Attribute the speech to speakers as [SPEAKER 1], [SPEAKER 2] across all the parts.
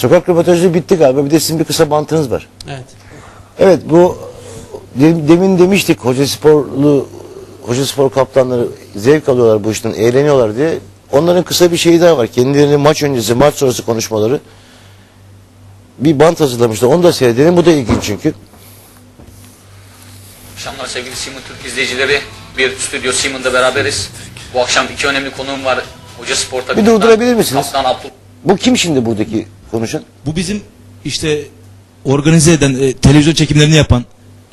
[SPEAKER 1] Sokak röportajı bitti galiba. Bir de sizin bir kısa bantınız var.
[SPEAKER 2] Evet.
[SPEAKER 1] Evet bu de- demin demiştik hoca sporlu hoca spor kaptanları zevk alıyorlar bu işten eğleniyorlar diye. Onların kısa bir şeyi daha var. Kendilerinin maç öncesi maç sonrası konuşmaları. Bir bant hazırlamışlar. Onu da seyredelim. Bu da ilginç çünkü.
[SPEAKER 3] akşamlar sevgili Simon Türk izleyicileri. Bir stüdyo Simon'da beraberiz. Bu akşam iki önemli konuğum var. Hoca Spor takımından.
[SPEAKER 1] durdurabilir misiniz?
[SPEAKER 3] Kaptan Abdul.
[SPEAKER 1] Bu kim şimdi buradaki konuşan?
[SPEAKER 4] Bu bizim işte organize eden, e, televizyon çekimlerini yapan,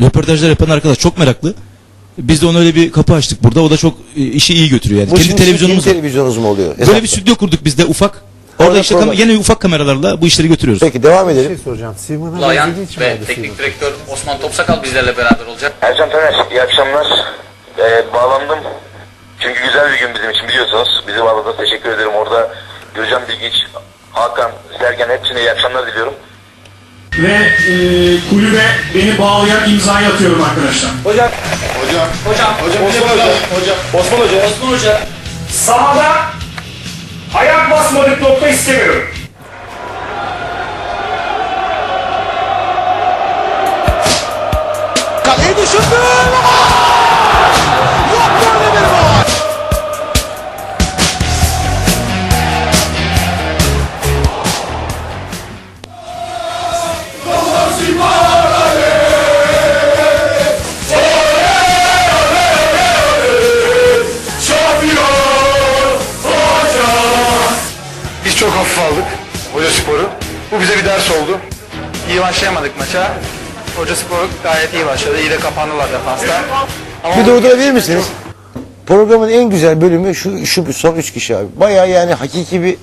[SPEAKER 4] röportajlar yapan arkadaş çok meraklı. Biz de ona öyle bir kapı açtık burada. O da çok e, işi iyi götürüyor yani.
[SPEAKER 1] Bu
[SPEAKER 4] Kendi
[SPEAKER 1] şimdi
[SPEAKER 4] televizyonumuz
[SPEAKER 1] sizin
[SPEAKER 4] var.
[SPEAKER 1] televizyonunuz mu oluyor?
[SPEAKER 4] Böyle bir stüdyo kurduk biz de ufak. Orada
[SPEAKER 1] Orada
[SPEAKER 4] işte
[SPEAKER 1] program-
[SPEAKER 4] yine ufak kameralarla bu işleri götürüyoruz.
[SPEAKER 1] Peki devam
[SPEAKER 5] Bir şey
[SPEAKER 1] edelim.
[SPEAKER 5] soracağım.
[SPEAKER 3] Layan
[SPEAKER 5] mi
[SPEAKER 3] ve
[SPEAKER 5] oldu
[SPEAKER 3] teknik direktör Osman Topsakal bizlerle beraber olacak.
[SPEAKER 6] Ercan Taner, iyi akşamlar. Ee, bağlandım. Çünkü güzel bir gün bizim için biliyorsunuz. Bizi bağladığınız teşekkür ederim. Orada Gürcan Bilgiç, Hakan, iyi akşamlar diliyorum.
[SPEAKER 7] ve e, kulübe beni bağlayan imzayı atıyorum arkadaşlar. Sahada ayak basmadık nokta istemiyorum.
[SPEAKER 8] Çok hafif aldık Hoca Spor'u. Bu bize bir ders oldu. İyi başlayamadık maça. Hoca Spor gayet iyi başladı. İyi de kapandılar defansta. Ama
[SPEAKER 1] Bir durdurabilir misiniz? Programın en güzel bölümü şu, şu son üç kişi abi. Bayağı yani hakiki bir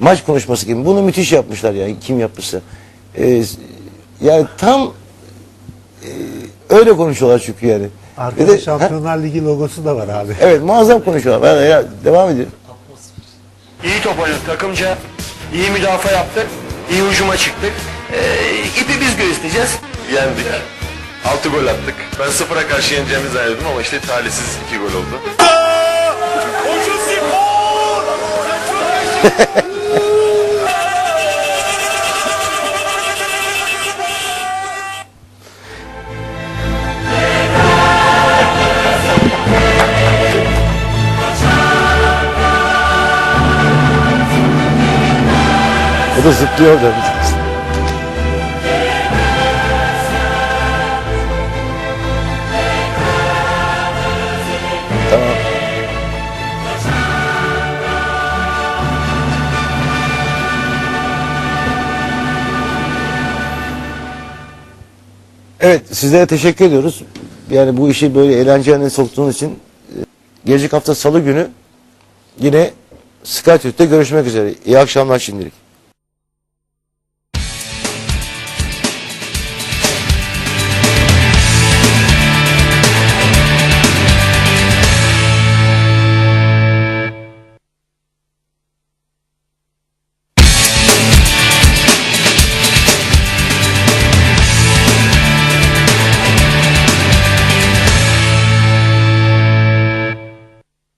[SPEAKER 1] maç konuşması gibi. Bunu müthiş yapmışlar yani kim yapmışsa. Ee, yani tam e, öyle konuşuyorlar çünkü yani.
[SPEAKER 5] Arkada
[SPEAKER 1] Bir de- ha?
[SPEAKER 5] Şampiyonlar Ligi logosu da var abi.
[SPEAKER 1] Evet muazzam konuşuyorlar. Ben, ya, devam edelim.
[SPEAKER 8] İyi top oynadık takımca. İyi müdafaa yaptık. iyi hücuma çıktık. Ee, ipi biz göğüsleyeceğiz.
[SPEAKER 9] yendik. 6 gol attık. Ben sıfıra karşı yeneceğimizi zannediyordum ama işte talihsiz 2 gol oldu.
[SPEAKER 1] O da zıplıyor da. Tamam. Evet sizlere teşekkür ediyoruz. Yani bu işi böyle eğlence haline soktuğunuz için e, gelecek hafta salı günü yine Sky görüşmek üzere. İyi akşamlar şimdilik.